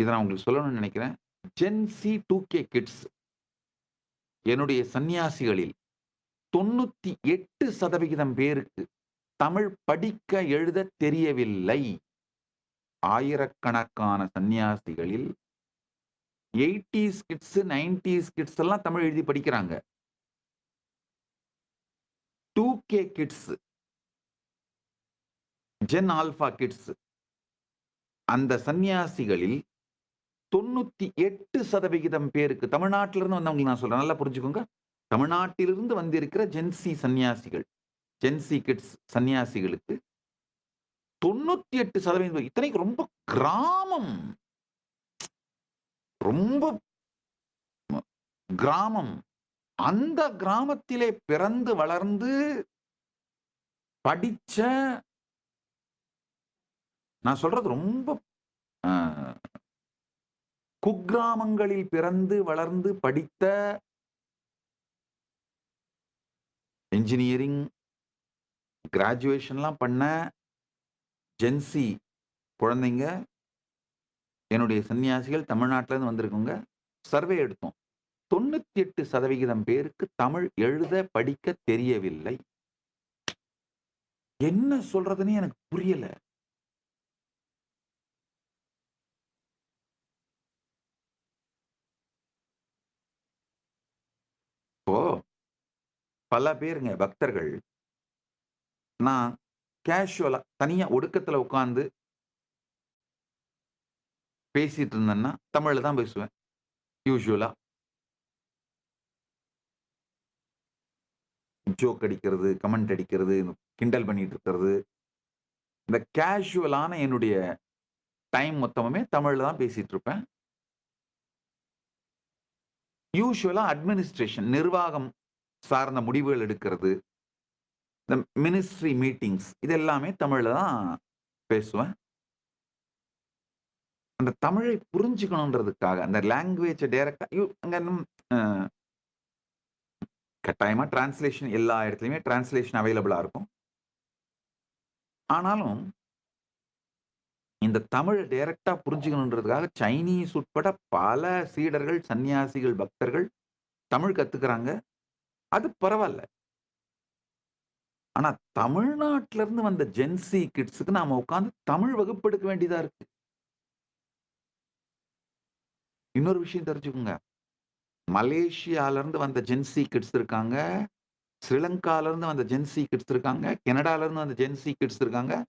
இதை நான் உங்களுக்கு சொல்லணும்னு நினைக்கிறேன். ஜென்சி 2கே கிட்ஸ் என்னுடைய சன்னியாசிகளில் 98% பேருக்கு தமிழ் படிக்க எழுத தெரியவில்லை. ஆயிரக்கணக்கான சன்னியாசிகளில் 80ஸ் கிட்ஸ், 90ஸ் கிட்ஸ் எல்லாம் தமிழ் எழுதி படிக்கிறாங்க. Two K kids Gen Alpha kids அந்த தொண்ணூத்தி எட்டு சதவிகிதம் பேருக்கு தமிழ்நாட்டிலிருந்து வந்தவங்களுக்கு நான் சொல்றேன். நல்லா புரிஞ்சுக்கோங்க. தமிழ்நாட்டிலிருந்து வந்திருக்கிற ஜென்சி சன்னியாசிகள், ஜென்சி கிட்ஸ் சன்னியாசிகளுக்கு தொண்ணூத்தி எட்டு சதவீதம் இத்தனைக்கு ரொம்ப கிராமம். ரொம்ப கிராமம். அந்த கிராமத்திலே பிறந்து வளர்ந்து படிச்ச நான் சொல்றது ரொம்ப குக்கிராமங்களில் பிறந்து வளர்ந்து படித்த என்ஜினியரிங் கிராஜுவேஷன்லாம் பண்ண ஜென்சி குழந்தைங்க என்னுடைய சன்னியாசிகள் தமிழ்நாட்டிலேருந்து வந்திருக்கவங்க சர்வே எடுத்தோம். 98% பேருக்கு தமிழ் எழுத படிக்க தெரியவில்லை. என்ன சொல்றதுன்னு எனக்கு புரியல. இப்போ பல பேருங்க பக்தர்கள் நான் கேஷுவலா தனியா ஒடுக்கத்துல உட்காந்து பேசிட்டு இருந்தேன்னா, தமிழ்ல தான் பேசுவேன். யூஸ்வலா ஜோக் அடிக்கிறது, கமெண்ட் அடிக்கிறது, கிண்டல் பண்ணிட்டு இருக்கிறது. இந்த கேஷுவலான என்னுடைய டைம் மொத்தமுமே தமிழ்ல தான் பேசிட்டு இருப்பேன். யூஸ்வலாக அட்மினிஸ்ட்ரேஷன் நிர்வாகம் சார்ந்த முடிவுகள் எடுக்கிறது. இந்த மினிஸ்ட்ரி மீட்டிங்ஸ் இது எல்லாமே தமிழில் தான் பேசுவேன். அந்த தமிழை புரிஞ்சுக்கணுன்றதுக்காக, அந்த லாங்குவேஜ டைரக்ட்டா யூ அங்கே கட்டாயமாக டிரான்ஸ்லேஷன் எல்லா இடத்துலையுமே டிரான்ஸ்லேஷன் அவைலபிளாக இருக்கும். ஆனாலும் இந்த தமிழை டைரக்டாக புரிஞ்சுக்கணுன்றதுக்காக சைனீஸ் உட்பட பல சீடர்கள், சன்னியாசிகள், பக்தர்கள் தமிழ் கத்துக்கிறாங்க. அது பரவாயில்ல ஆனா தமிழ்நாட்டிலேருந்து வந்த ஜென்சி கிட்ஸ்க்கு நாம உட்கார்ந்து தமிழ் வகுப்பு எடுக்க வேண்டியதா இருக்கு. இன்னொரு விஷயம் தெரிஞ்சுக்கோங்க. மலேசியால இருந்து வந்த ஜென்சி கிட்ஸ் இருக்காங்க. ஸ்ரீலங்காலேருந்து வந்த ஜென்சி கிட்ஸ் இருக்காங்க. கனடால இருந்து வந்த ஜென்சி கிட்ஸ் இருக்காங்க.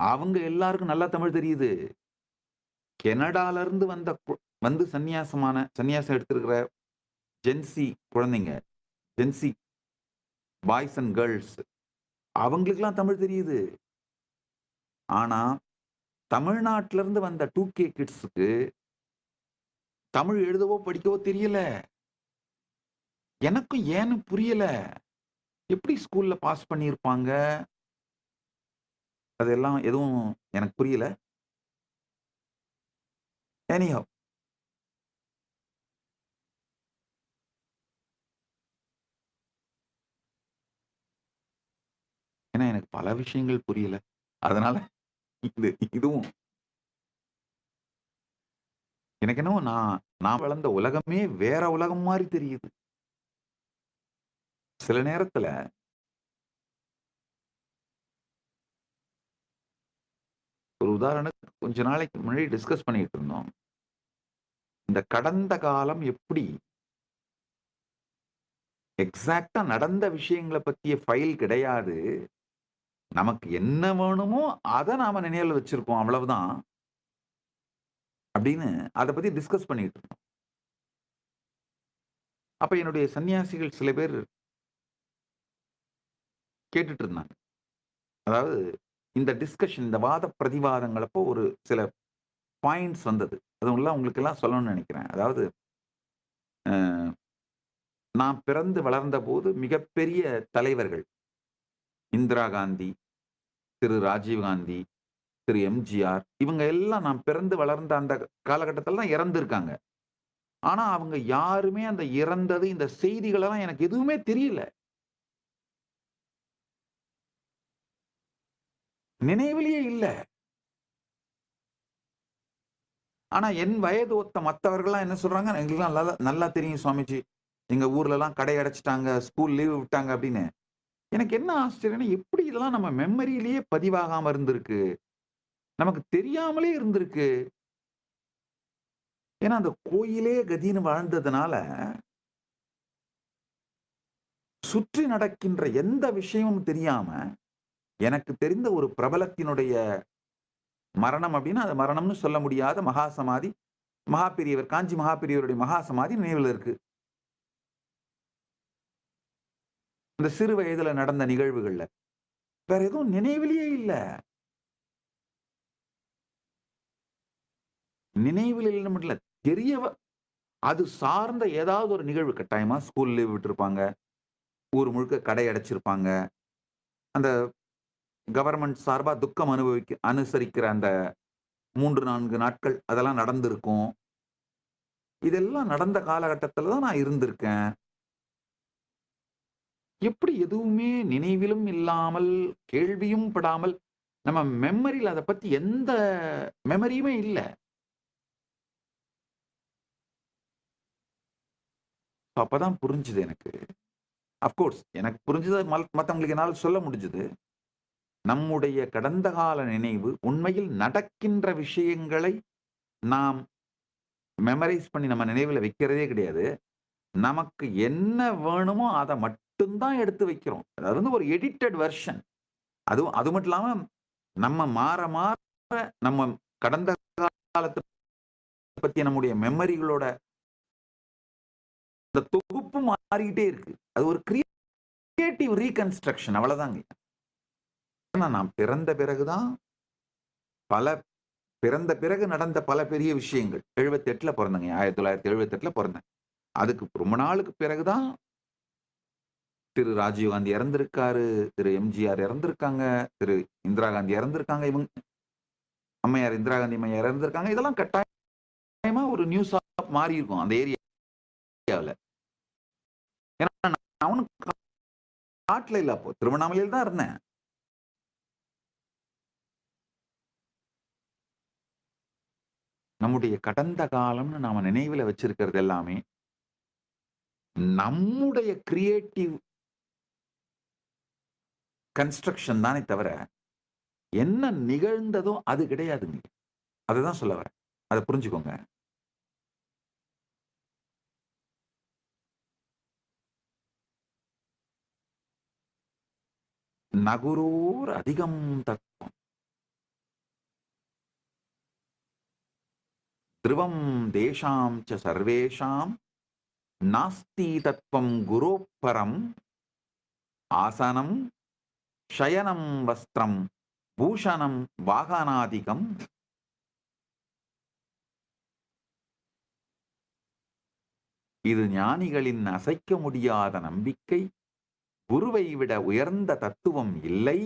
அவங்க எல்லாருக்கும் நல்லா தமிழ் தெரியுது. கனடால இருந்து வந்த வந்து சந்நியாசமான சந்நியாசம் எடுத்திருக்கிற ஜென்சி குழந்தைங்க, ஜென்சி பாய்ஸ் அண்ட் கேர்ள்ஸ் அவங்களுக்கெல்லாம் தமிழ் தெரியுது. ஆனா, தமிழ்நாட்டில இருந்து வந்த டூ கே கிட்ஸ்க்கு தமிழ் எழுதவோ, படிக்கவோ தெரியல. எனக்கும் ஏன்னு புரியல. எப்படி ஸ்கூல்ல பாஸ் பண்ணியிருப்பாங்க? அதெல்லாம் எதுவும் எனக்கு புரியல. எனிஹவ். ஏன்னா எனக்கு பல விஷயங்கள் புரியல. அதனால இது இதுவும் எனக்கு என்னவோ நான் நான் வளர்ந்த உலகமே வேற உலகம் மாதிரி தெரியுது. சில நேரத்துல உதாரணத்துக்கு கொஞ்ச நாளைக்கு முன்னாடி டிஸ்கஸ் பண்ணிட்டு இருந்தோம். இந்த கடந்த காலம் எப்படி எக்ஸாக்டா நடந்த விஷயங்கள பத்திய ஃபைல் கிடையாது. நமக்கு என்ன வேணுமோ அதை நாம நினைவில் வச்சிருக்கோம் அவ்வளவுதான். அப்படின்னு அதை பத்தி டிஸ்கஸ் பண்ணிட்டு இருந்தோம். அப்ப என்னுடைய சன்னியாசிகள் சில பேர் கேட்டுட்டு இருந்தாங்க. அதாவது இந்த டிஸ்கஷன் இந்த வாத பிரதிவாதங்களப்போ ஒரு சில பாயிண்ட்ஸ் வந்தது. அதுவெல்லாம் உங்களுக்கெல்லாம் சொல்லணும்னு நினைக்கிறேன். அதாவது நான் பிறந்து வளர்ந்த போது மிகப்பெரிய தலைவர்கள். இந்திரா காந்தி, திரு ராஜீவ் காந்தி, திரு எம்ஜிஆர் இவங்க எல்லாம் நான் பிறந்து வளர்ந்த அந்த காலகட்டத்தில் தான் இறந்துருக்காங்க ஆனால் அவங்க யாருமே அந்த இறந்தது இந்த செய்திகளெல்லாம் எனக்கு எதுவுமே தெரியல. நினைவிலேயே இல்ல. ஆனா என் வயது ஒத்த மத்தவர்கள்லாம் என்ன சொல்றாங்க, "எங்களுக்கெல்லாம் நல்லா நல்லா தெரியும் சுவாமிஜி. எங்க ஊர்ல எல்லாம் கடை அடைச்சிட்டாங்க ஸ்கூல் லீவு விட்டாங்க" அப்படின்னு. எனக்கு என்ன ஆச்சரியம்னா, எப்படி இதெல்லாம் நம்ம மெமரியிலேயே பதிவாகாம இருந்திருக்கு? நமக்கு தெரியாமலே இருந்திருக்கு. ஏன்னா, அந்த கோயிலே கதின்னு வாழ்ந்ததுனால சுற்றி நடக்கின்ற எந்த விஷயமும் தெரியாம, எனக்கு தெரிந்த ஒரு பிரபலத்தினுடைய மரணம் அப்படின்னா, அது மரணம்னு சொல்ல முடியாத மகா சமாதி. மகா காஞ்சி மகாபெரியவருடைய மகாசமாதி மகா சமாதி இருக்கு. இந்த சிறு வயதுல நடந்த நிகழ்வுகள்ல. வேற எதுவும் நினைவிலேயே இல்ல. நினைவில் இல்ல மட்டும் இல்ல. தெரியவ அது சார்ந்த ஏதாவது ஒரு நிகழ்வு கட்டாயமா ஸ்கூல் லீவ் ஊர் முழுக்க கடை அடைச்சிருப்பாங்க. அந்த கவர்மெண்ட் சார்பாக துக்கம் அனுபவிக்க அனுசரிக்கிற அந்த 3, 4 நாட்கள் அதெல்லாம் நடந்திருக்கும். இதெல்லாம் நடந்த காலகட்டத்தில் தான் நான் இருந்திருக்கேன். எப்படி எதுவுமே நினைவிலும் இல்லாமல், கேள்வியும் படாமல், நம்ம மெமரியில் அத பத்தி எந்த மெமரியுமே இல்ல. அப்பதான் புரிஞ்சுது எனக்கு. அஃப்கோர்ஸ் எனக்கு புரிஞ்சது மற்றவங்களுக்கு மத்தவங்களுக்கு என்னால சொல்ல முடிஞ்சது. நம்முடைய கடந்த கால நினைவு உண்மையில் நடக்கின்ற விஷயங்களை நாம் மெமரைஸ் பண்ணி நம்ம நினைவில் வைக்கிறதே கிடையாது. நமக்கு என்ன வேணுமோ அதை மட்டும்தான் எடுத்து வைக்கிறோம். அது வந்து ஒரு எடிட்டட் வெர்ஷன். அதுவும் அது மட்டும் இல்லாம நம்ம மாற மாற நம்ம கடந்த காலத்தை பத்திய நம்முடைய மெமரிகளோட இந்த தொகுப்பு மாறிக்கிட்டே இருக்கு. அது ஒரு கிரியேட்டிவ் ரீகன்ஸ்ட்ரக்ஷன் அவ்வளவுதாங்க. ஆனா நான் பிறந்த பிறகு தான் பல பிறந்த பிறகு நடந்த பல பெரிய விஷயங்கள். 78ல பொறந்தேங்க. 1978ல பிறந்தேன் அதுக்கு ரொம்ப நாளுக்கு பிறகு தான் திரு ராஜீவ் காந்தி இறந்திருக்காரு, திரு எம்ஜிஆர் இறந்திருக்காங்க, திரு இந்திரா காந்தி இறந்திருக்காங்க. இவங்க அம்மையார் இந்திரா காந்தி அம்மையார் இறந்திருக்காங்க. இதெல்லாம் கட்டாயமா ஒரு நியூஸ் மாறி இருக்கும் அந்த ஏரியாவுல. ஏன்னா நான் ஒண்ணும் காட்டுல இல்ல அப்போ. திருவண்ணாமலையில் தான் இருந்தேன். நம்முடைய கடந்த காலம்னு நாம நினைவுல வச்சிருக்கிறது எல்லாமே நம்முடைய கிரியேட்டிவ் கன்ஸ்ட்ரக்ஷன் தானே தவிர, என்ன நிகழ்ந்ததோ அது கிடையாதுங்க. அததான் சொல்ல வரேன். அத புரிஞ்சுக்கோங்க. நகுரோர் அதிகம் தத் திருவம் தேஷாம் ச சர்வேஷாம் நாஸ்தி தத்துவம் குரோப்பரம் ஆசனம் சயனம் வஸ்திரம் பூஷணம் வாகனாதிகம். இது ஞானிகளின் அசைக்க முடியாத நம்பிக்கை. குருவை விட உயர்ந்த தத்துவம் இல்லை.